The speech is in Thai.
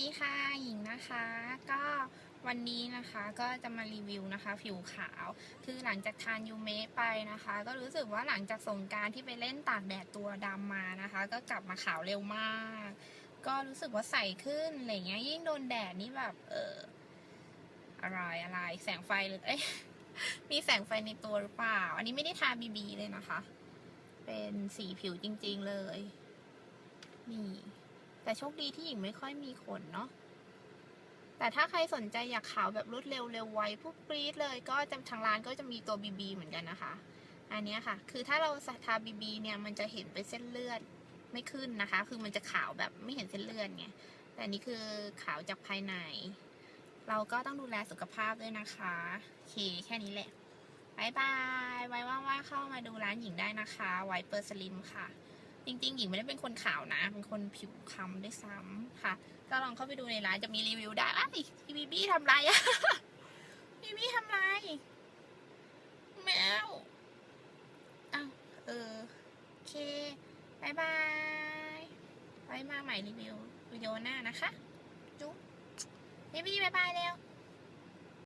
ดีค่ะหญิงนะคะ ก็วันนี้นะคะก็จะมารีวิวนะคะ ผิวขาว คือหลังจากทานยูเมะไปนะคะ ก็รู้สึกว่าหลังจากสงการที่ไปเล่นตากแดดตัวดำมานะคะ ก็กลับมาขาวเร็วมาก ก็รู้สึกว่าใสขึ้นอะไรเงี้ยยิ่งโดนแดดนี่แบบเอออะไรอะไรแสงไฟหรือเอ้ยมีแสงไฟในตัวหรือเปล่า อันนี้ไม่ได้ทาบีบีเลยนะคะ เป็นสีผิวจริง ๆเลยนี่ แต่โชคดีที่หญิงไม่ค่อยมีขนเนาะแต่ถ้าใครสนใจอยากขาวแบบรวดเร็วเร็วไวปุ๊บปรี๊ดเลย ก็จะทางร้านก็จะมีตัวบีบีเหมือนกันนะคะ อันนี้ค่ะ คือถ้าเราทาบีบีเนี่ยมันจะเห็นเป็นเส้นเลือดไม่ขึ้นนะคะ คือมันจะขาวแบบไม่เห็นเส้นเลือดไงแต่อันนี้คือขาวจากภายใน เราก็ต้องดูแลสุขภาพด้วยนะคะโอเคแค่นี้แหละบายบาย ไว้ว่างๆเข้ามาดูร้านหญิงได้นะคะ ไวเปอร์สลิมค่ะ จริงๆหญิงไม่ได้เป็นคนขาวนะ เป็นคนผิวคล้ำด้วยซ้ำค่ะ ก็ลองเข้าไปดูในร้านจะมีรีวิวได้อ้พี่บีบี้ทำไรอะบีบี้ทำไร แมวอ้าวเออ โอเคบายบายไว้มาใหม่รีวิววิดีโอหน้านะคะ จุ๊บบีบี้บายบายเร็ว